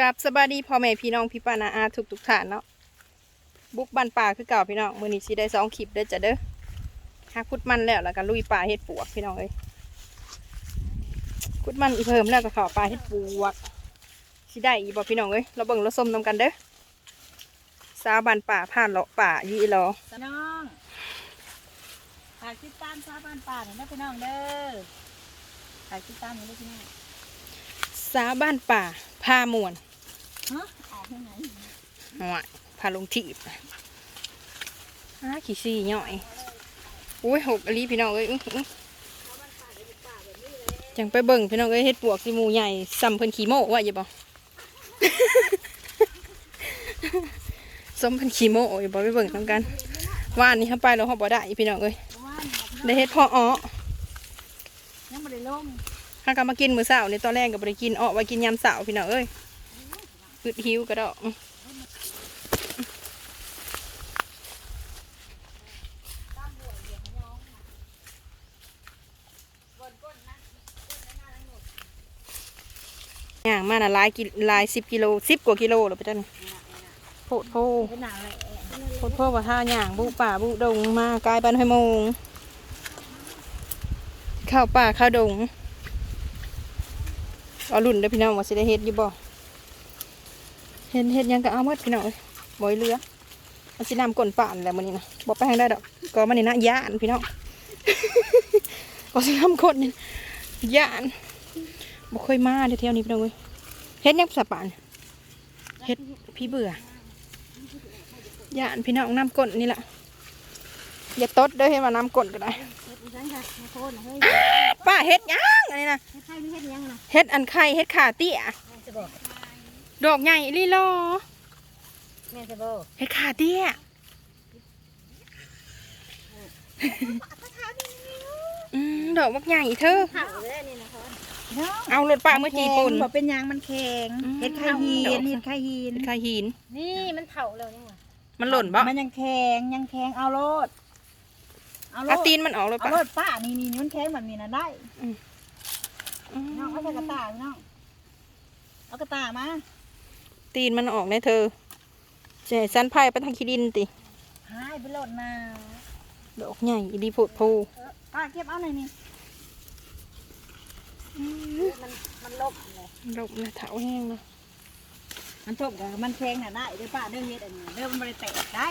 กับสบายดีพ่อแม่พี่น้องพี่ป้านาอาทุกทุกๆท่านเนาะบุกบ้านป่าคือเก่าพี่น้องมื้อนี้สิได้สองคลิปเด้อจ้ะเด้อหาคุดมันแล้วแล้วก็ลุยป่าเฮ็ดปวกพี่น้องเอ้ยคุดมันอีเพิ่มแล้วก็เข้าป่าเฮ็ดปวกสิได้อีบ่พี่น้องเอ้ยเราเบิ่งเราส้มนำกันเด้อสาวบ้านป่าผ่านเลาะป่าอยู่อีหลอพี่น้องฝากติดตามชาวบ้านป่าหน่อยนะพี่น้องเด้อฝากติดตามหน่อยนะพี่น้องสาวบ้านป่าพาม่วน หนหน่อยพาลงทีบอ้าขี้ซี่ย่อยอุ้ยหกอลีพี่น้องเอ้ยอื้ออื้อจังไปเบิ่งพี่น้องเอ้ยเฮ็ดปวกสิหมูใหญ่ซ้ำเพิ่นขี้โม่ว่าอย่าบ่ส้มเพิ่นขี้โม่อย่าบ่ไปเบิ่งนํกันว่านนี้เฮาไปแล้วเฮาบ่ได้พี่น้องเอ้ยเพราะว่าได้เฮ็ดพ่ออ้อยังไม่ได้ลงถ้าก็มากินมื้อเช้านี่ตอนแรกก็บ่ได้กินอ้อไว้กินยามเช้าพี่น้องเอ้ย อึดหิวก็ดอกอย่างมาน่ะลายกิลายสิบกิโลสิบกว่ากิโลหรอไปจ้ะนี่โพดโพเป็นหนาอะไรโพดโพว่าท่าย่างบุป่าบุดงมากลายเป็นห้อยโมงข้าวป่าข้าวดงเอาลุ่นเด้พี่น้องว่าสิได้เฮ็ดอยู่บ่ เฮ็ดเฮ็ดหยังก็เอาหมดพี่น้องเอ้ยบ่อยเหลือมันสินำก้นป่านแหล้วมื้อนี้นะบ่ไปทางได้ดอกก็มันนี่นะย่านพี่น้องก็สินำก้นนี่ย่านบ่เคยมาเดี๋ยวเที่ยวนี้พี่น้องเอ้ยเฮ็ดหยังภาษาป่านเฮ็ดพี่เบื่อย่านพี่น้องน้ำก้นนี่แหละอย่าตดเด้อให้มาน้ำก้นก็ได้เฮ็ดอีสังค่ะมาโคนเฮ้ยป้าเฮ็ดหยังอันนี้นะเฮ็ดไข่ไม่เฮ็ดยังนะเฮ็ดอันไข่เฮ็ดขาเตี้ยแม่จะบอก ดอกใหญ่ลีลอแม่จะบอกเฮ็ดขาเตี้ยอืมดอกบักใหญ่เธอเผาเลยนี่นะคะเอารถป้าเมื่อจีปุ่นบอกเป็นยางมันแข็งอืมเฮ็ดไข่หิดอกนเฮ็ดไข่หินเฮ็ดขาหิน นี่มันเผาแล้วนี่หว่ามันหล่นบ่มันยังแข็งยังแข็งเอาโลดเอาโลเอาดตีนมันออกเลยเอาป้าโลดป้านี่นี่มันแข็งแบบนี้นะได้อืมน้องเอาใส่กระตายน้องเอากระตายมา ตีนมันออกได้เธอจะให้สันไผ่ไปทางขี้ดินติหายไปโลดมาดอกใหญ่อีดีโพดโพเออป้าเก็บเอาหน่อยนี่มันมันลบเลยดอกนะเถาแห้งนะมันทบกับมันแข็งน่ะได้เด้อป้าเด้อเฮ็ดอันนี้เด้อมันบ่ได้แตกได้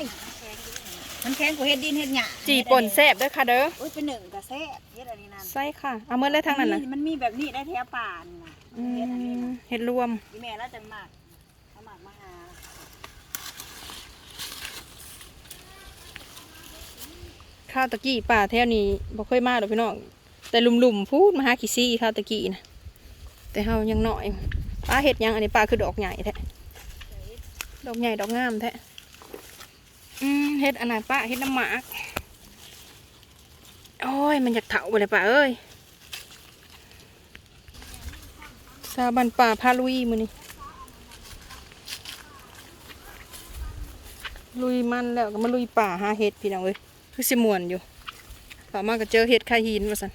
มันแข็งกว่าเฮ็ดดินเฮ็ดหญ้าจีป่นแซ่บเด้อค่ะเด้ออุ้ยเป็นหนึ่งก็แซ่บเฮ็ดอันนี้นั่นใส่ค่ะ เอาเมื่อไรทางนั้นนะมันมีแบบนี้ได้แถวป่านี่นะอืเฮ็ดอันนี้มนะเห็ดรวมพี่แม่แล้วจังมากเอามากมาหา ข้าวตะกี้ป่าแถวนี้บ่เคยมาดอกพี่น้องแต่ลุ่มๆพูดมาหาขี้ซี่ข้าวตะกี้นะแต่เฮายังน้อยป้าเห็ดยังอันนี้ป้าคือดอกใหญ่แท้ดอกใหญ่ดอกงามแท้อืมเห็ดอันไหนนป้าเห็ดน้ำหมากโอ้ยมันอยากเถาไปเลยป้าเอ้ยซาบันป่าพาลุยมือนี่ลุยมันแล้วก็มาลุยป่าหาเห็ดพี่น้องเอ้ย คือสิมวนอยู่ต่อมาก็เจอเห็ดไข่หินมาสัน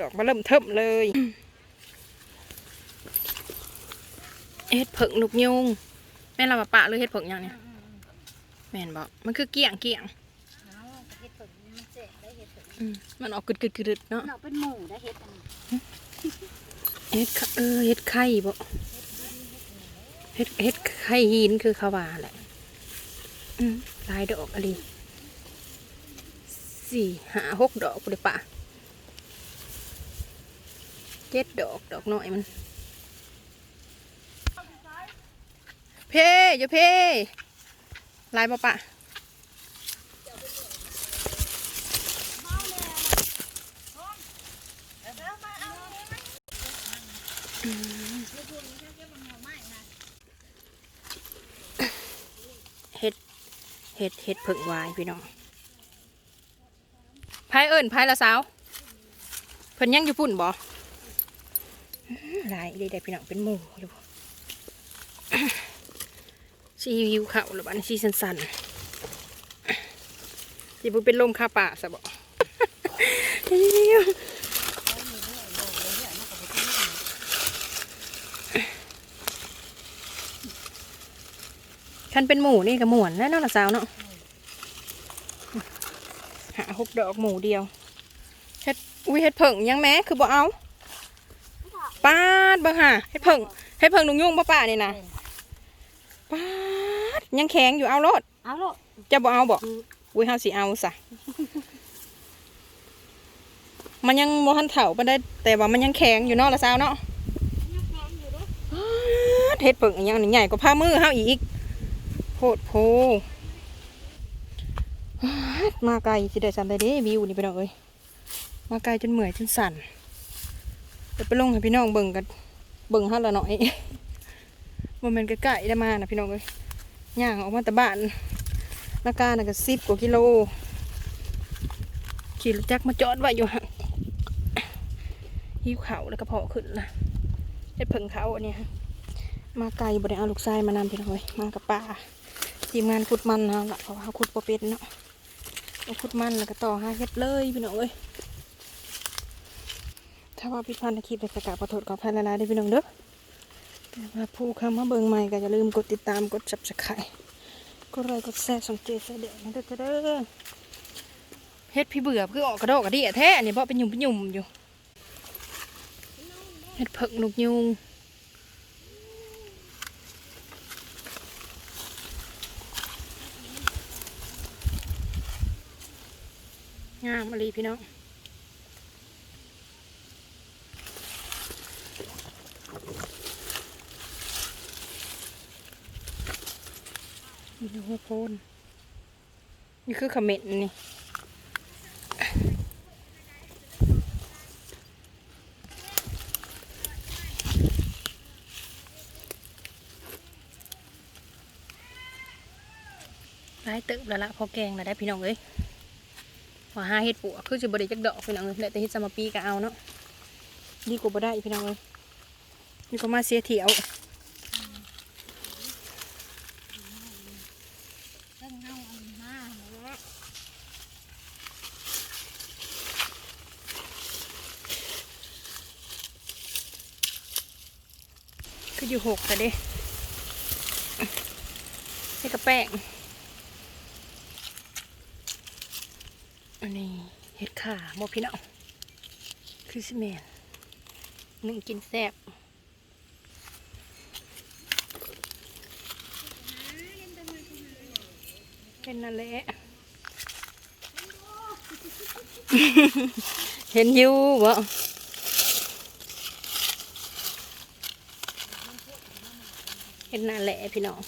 ดอกมาเริ่มเทิมเลยเห็ดเผิงลูกยุงแม่นเรามาปะเลยเห็ดเผิงอย่างเนี้ยแม่นบอกมันคือเกี่ยงเกี่ยงเอาเฮ็ดผลมันเจ็บได้เฮ็ดผลอืมมันออกกึดกึดกึดๆเนาะเนาะเป็นหมูได้เฮ็ดอันนี้เห็ดไข่เออเห็ดไข่บ่เห็ดเห็ดไข่หินคือเขาว่าแหละอืมลายดอกอะไร สี่ห้าหกดอกเลยปะเจ็ดดอกดอกน้อยมัน เพ่อย่าเพ่ลายบ่ปะเห็ด เห็ด เห็ดเผิงวายพี่น้อง พายเอิญพายละสาวเพิ่นยังอยู่ปุ่นบ่อื้อหลายเลยได้พี่น้องเป็นหมู่อยู่สีวิวเขาหรือบ้านสีสันสันๆสิบุเป็นลมคาป่าซะบอกสคันเป็นหมูนี่ก็หมวนแล้วเนาะละสาวเนาะ หาหกดอกหมูเดียวเฮ็ดอุ้ยเฮ็ดเผิงยังแม้คือบ่เอาป้าดเบิ่งหาเฮ็ดเผิงเฮ็ดเผิงลุงยุ่งป้าป้านี่นะป้าดยังแข็งอยู่เอาโลดเอาลูกจะบ่เอาบ่อุ้ยเฮาสิเอาซะมันยังบ่ทันเฒ่าปานใดแต่ว่ามันยังแข็งอยู่เนาะละสาวเนาะป๊าดเฮ็ดเผิงอีหยังนี่ใหญ่กว่าผ้ามือเฮาอีกโพดโพป๊าด มาไกลสิได้สั่นได้เด้วิวนี่พี่น้องเอ้ยมาไกลจนเหมื่อยจนสั่นเดี๋ยวไปลงให้พี่น้องเบิ่งกันเบิ่งเฮาละหน่อยบ่แม่นใกล้ๆได้มานะพี่น้องเอ้ยย่างออกมาแต่บ้านราคาน่ะก็สิบกว่ากิโลขี่รถจักรมาจอดไว้อยู่ฮะหิวเขาแล้วก็เพาะขึ้นละเฮ็ดเพิ่งเขาอันเนี้ยฮะมาไกลบ่ได้เอาลูกชายมานำพี่น้องเอ้ยมากับป้าทีมงานขุดมันเอาละเพราะว่าขุดบ่เป็นเนาะ เอาขุดมันแล้วก็ต่อหาเฮ็ดเลยพี่น้องเอ้ยถ้าว่าผิดพลาดในคลิปในสกาขอโทษขออภัยหลายๆเด้พี่น้องเด้อแต่ว่าผู้เข้ามาเบิ่งใหม่ก็อย่าลืมกดติดตามกด Subscribe กดไลค์กดแชร์สังเกตใส่เด็กนะเด้อเด้อเฮ็ดพี่เบื่อคือออกกระโดดกระเดี่ยแท้อันนี้เพราะเป็นยุ่มเป็นยุ่มอยู่เฮ็ดเผิกนกยุง มมาลีพี่น้องมีหัวโพนนี่คือขม็ดนี่ร้ายเติบแล้วละพอแกงแล้วได้พี่น้องเอ้ย ว่าหาเห็ดปวกคือจะบริจักดอกพี่น้องเอ้ยแต่เห็ดสมาปีก็เอาเนาะดีกว่าบ่ได้พี่น้องเอ้ยนี่ก็มาเสียเที่ยวเรื่องเงาอันมาแล้วคืออยู่หกแต่เด้ให้กระแป้ง อันนี้เห็ดข่าโมพี่น้องคือสิเมนหนึ่งกินแซ่บเป็นนั่นแหละเห็นอยู่บ่เห็นนั่นแหละพี่น้อง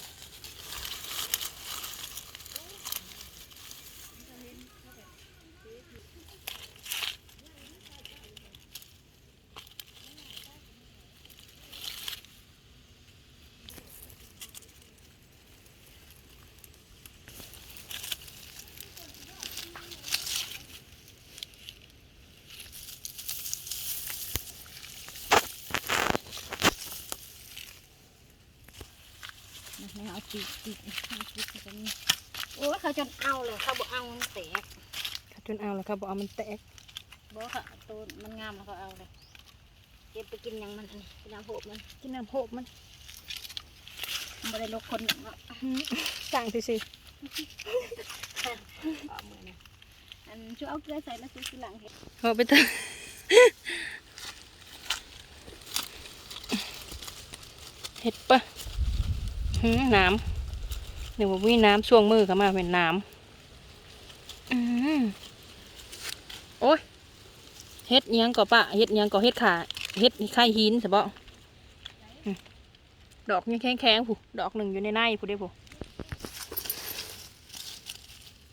ไม่เอาจีบจีบเอาจีบกันนี่โอ้ยเขาจนเอาเลยเขาบอกเอามันแตกจนเอาแล้วครับบอกเอามันแตกบอกค่ะตัวมันงามแล้วเขาเอาเลยเก็บไปกินหยังมันอันนี้กินน้ำโหบมันกินน้ำโหบมันไม่ได้ลกคนหนึ่งเนาะสั่งสิสิเอามือนะอันช่วยเอาเกลือใส่แล้วซื้อทีหลังเห็ดเอาไปเถอะเห็ดปะหืม น้ำเดี๋ยวผมมีน้ำช่วงมือเข้ามาเป็นน้ำอืมโอ้ยเฮ็ดอิหยังก่อปะเฮ็ดอิหยังก่อเฮ็ดขาเฮ็ดไข่หินใช่ปะอืมดอกยังแข็งแข็งๆผู้ดอกหนึ่งอยู่ในในผู้เด้ผู้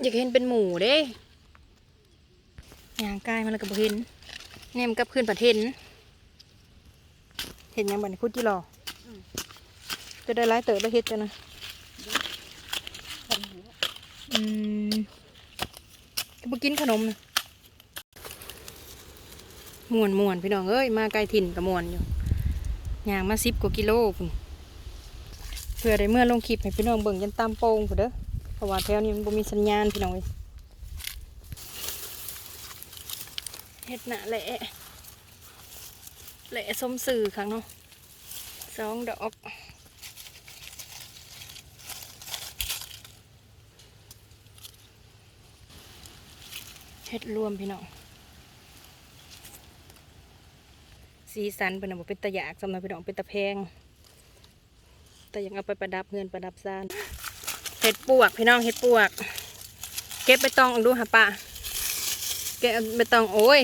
อยากเห็นเป็นหมูเด้ยางกายมันแล้วก็บ่เห็นแนมกลับขึ้นประเทศเห็นหยังบัดนี้คุดจิรออ จะได้ร้ายเติบได้เฮ็ดจ้ะนะอืมก็บ่กินขนมนะมวนมวนพี่น้องเอ้ยมาไกลถิ่นกับมวนอยู่ย่างมาสิบกว่ากิโลพุ่นเพื่อได้เมื่อลงคลิปให้พี่น้องเบิ่งยันตามโป่งพุ่นเด้อเพราะว่าแถวนี้มันบ่มีสัญญาณพี่น้องเอ้ยเฮ็ดหนาแหละแหละสมสื่อครั้งเนาะสองดอก เฮ็ดรวมพี่น้องสีสันเป็นน่ะบ่เป็นตะยากสำหรับพี่น้องเป็นตะแพงแต่ยังเอาไปประดับเงินประดับซานเห็ดปวกพี่น้องเห็ดปวก เก็บไปตองดูหาป่าเก็บไปตองโอ้ย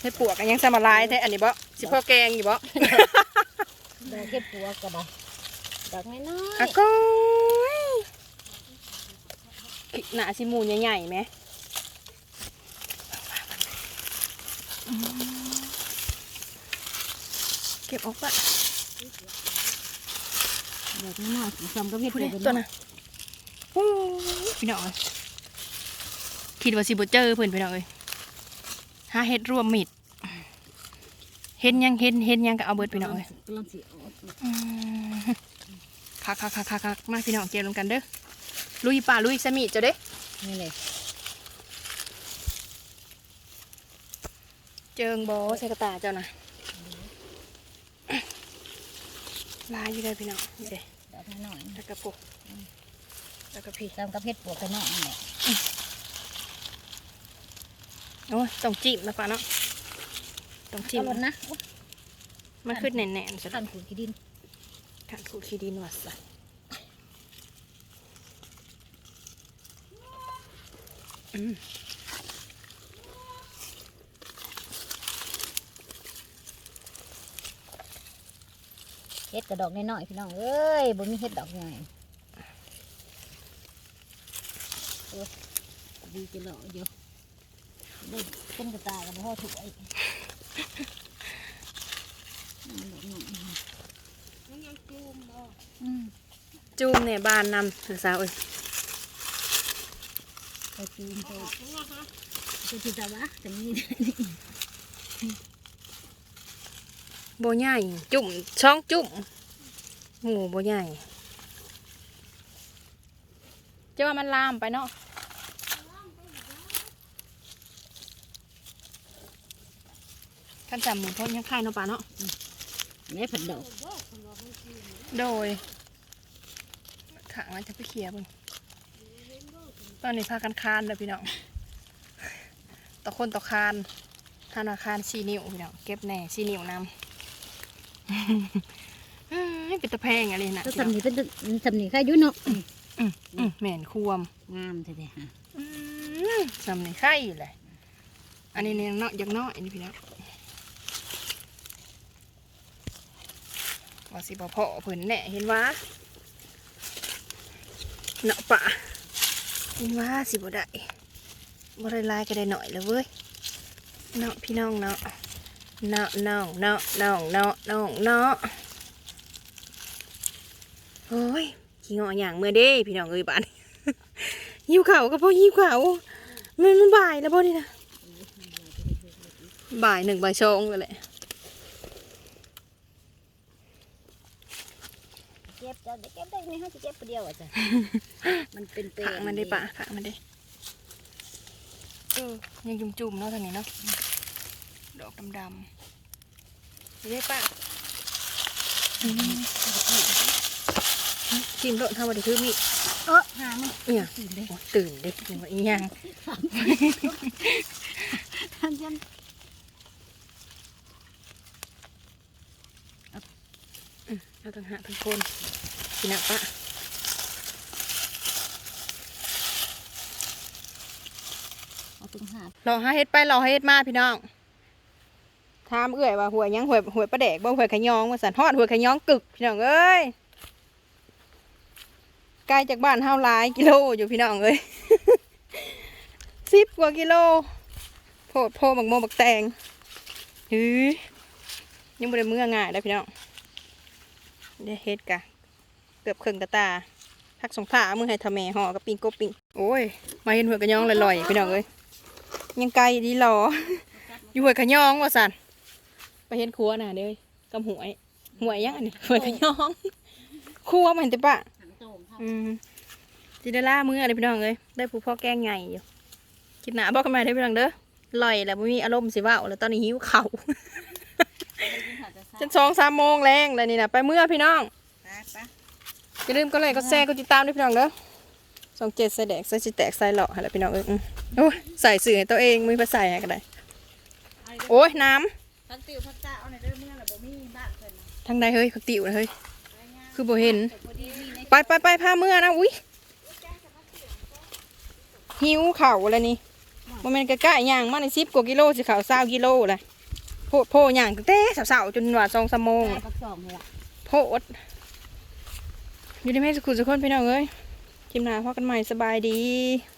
เห็ดปวกอันยังสมาลายแท้อันนี้บ่สิพ่อแกงอยู่บ่ดอกเก็บปัวกระดาษดอกน้อยอะก้อยหนาสิหมูใหญ่ๆไหมอืม เก็บออกปะๆดอกน้อยๆซ้ำก็เพ็ดพูดเลดิยตัวน่ะโอ้ยพี่น้องเอ้ยคิดว่าสิบ่เจอเพิ่นพี่น้องเอ้ยหาเฮ็ดรวมมิดเห็นยังเห็นเห็นยังก็เอาเบิดพี่น้องเอ้ยกำลังสิออกอืมคักคักคักคักคักมาพี่น้องเก็บลงกันเด้อลุยป่าลุยสมิเจ้าเด้นี่เลย เจิงบอใส่กระตาเจ้านะลายอยู่ได้พี่น้องนี่เด้ดอกน้อยแล้วก็ปุ๊แล้วก็พี่ๆซ้ำก็เพ็ดปัวกระน้อยนี่แหละโอ้ยต้องจิ้มนะป่าเนาะต้องจิ้มเอารถนะมันขึ้นแน่นๆสักขันขูดขี้ดินขันขูดขี้ดินวัดสันอืม เฮ็ดกระดอกน้อยๆพี่น้องเอ้ยบ่มีเฮ็ดดอกใหญ่โอ้ยดีจะหล่ออยู่ได้เป็นกระตายกับพ่อถูกไอ้อืมจูมเนี่ยบานนำหรือสาวเอ้ยไปจีนไปไปที่สาวะแต่นี่ โบใหญ่จุ่มช่องจุ่มหมูโบใหญ่จะว่ามันลามไปเนาะท่านจำหมูทอดยังไข่เนาะป่าเนาะแม่ผัดดอกโดยขางมันจะไปเคลียร์เบึงตอนนี้พากันคานเลยพี่น้องต่อคนต่อคานธนาคารสี่นิ้วพี่น้องเก็บแหน่สี่นิ้วนำ เอ้ยเป็นตะแพงอะไรนะถ้าพี่น้องสำนีเป็นสำนีใครยุ่เนาะอืมอืมแม่นควมงามแท้ๆฮะอืมสำในไข่เลยอันนี้เนี่ยเนาะอยังน้อยนี่พี่น้องว่าสิบ่พอเพิ่นแหน่เห็นว่าเนาะปะเห็นว่าสิบ่ได้บ่ได้หลายก็ได้หน่อยแล้วเว้ยเนาะพี่น้องเนาะ เนาะน้องเนาะน้องเนาะน้องเนาะโอ้ยขี้งออย่างเมื่อเด้พี่น้องเอ้ยบ้านหิวข่าวก็เพราะหิวข่าวมันมันบ่ายแล้วบ่นี่นะบ่ายหนึ่งบ่ายสองเลยแหละเก็บจะเก็บได้ไหมฮะจะเก็บคนเดียวอะจ้ะมันเป็นเปรขางมันได้ปะขางมันได้เออยังจุ่มๆเนาะทางนี้เนาะ ดอกดำๆนี่ได้ปะอืมจิ้มโดนทำมาได้คือมีดเออหามันเนี่ยตื่นเลยโอ้ตื่นเด็กยังว่าอีหยังท่านยันเอาทั้งหาทั้งคนกินอะปะเอาตึงหาดรอให้เฮ็ดไปรอให้เฮ็ดมาพี่น้อง ถามเอื่อยว่าหัวยยังหัวยหัวยปลาแดกบ่หัวยขยองว่าสันฮอดหัวยขยองกึกพี่น้องเอ้ยไกลจากบ้านเฮาหลายกิโลอยู่พี่น้องเอ้ยสิบกว่ากิโลโพดโพบักโมบักแตงฮือยังบ่ได้เมื่อง่ายได้พี่น้องเดี๋ยวเฮ็ดกะเกือบครึ่งกระตาพักสงผ้ามือให้ทำแม่ห่อกับปิงกบปิงโอ้ยมาเห็นหัวยขะยองลอยๆพี่น้องเอ้ยยังไกลดีหรออยู่ห้วยขะยองว่าสัน ไปเห็นครัวน่ะเด้ยกำหวยหวยยังอันนี้ห้วยขะยองครัวมันแต่ปะหันโตมเท่าอืมจิได้ล่ามืออะไรพี่น้องเอ้ยได้ผู้พ่อแกล้งไงอยู่คิดหนาบอกกันมาได้อพี่น้องเด้อลอยแล้วบ่มีอารมณ์สิเว่าแล้วตอนนี้หิวเข่าวจนสองสามโมงแรงแล้วนี่นะไปเมื่อพี่น้องไปไปอย่าลืมก็เลยก็แชร์ก็ติดตามด้วยพี่น้องเด้อสองเจ็ดใส่แดกใส่สิแตกใส่หล่ออะไรพี่น้องเอ้ยอืมโอ้ยใส่สื่อให้ตัวเองมือไปใส่ให้ก็ได้เอาโอ้ยน้ พักติวพักจ้าเอาในอยเด้อเมื่อไหร่บ่มีบ้านเพิ่นน่ะำทางใดเฮ้ยเขาติวนะเฮ้ยไปงานคือบ่เห็นแต่พอดีมีในไปไปไปพาเมื่อนะอุ้ยหิวเข่าวอะไรนี่โมเมนต์ใกล้ๆย่างมาในสิบกว่ากิโลสิเข่าวเศร้ากิโลเลยโพดโพย่างตั้งแต่สาวๆจนว่าสองสามโมงกับสองนี่ล่ะโพดอยู่ในแม่สกุลสุกคนพี่น้องเอ้ยคลิปหน้าพอกันใหม่สบายดีส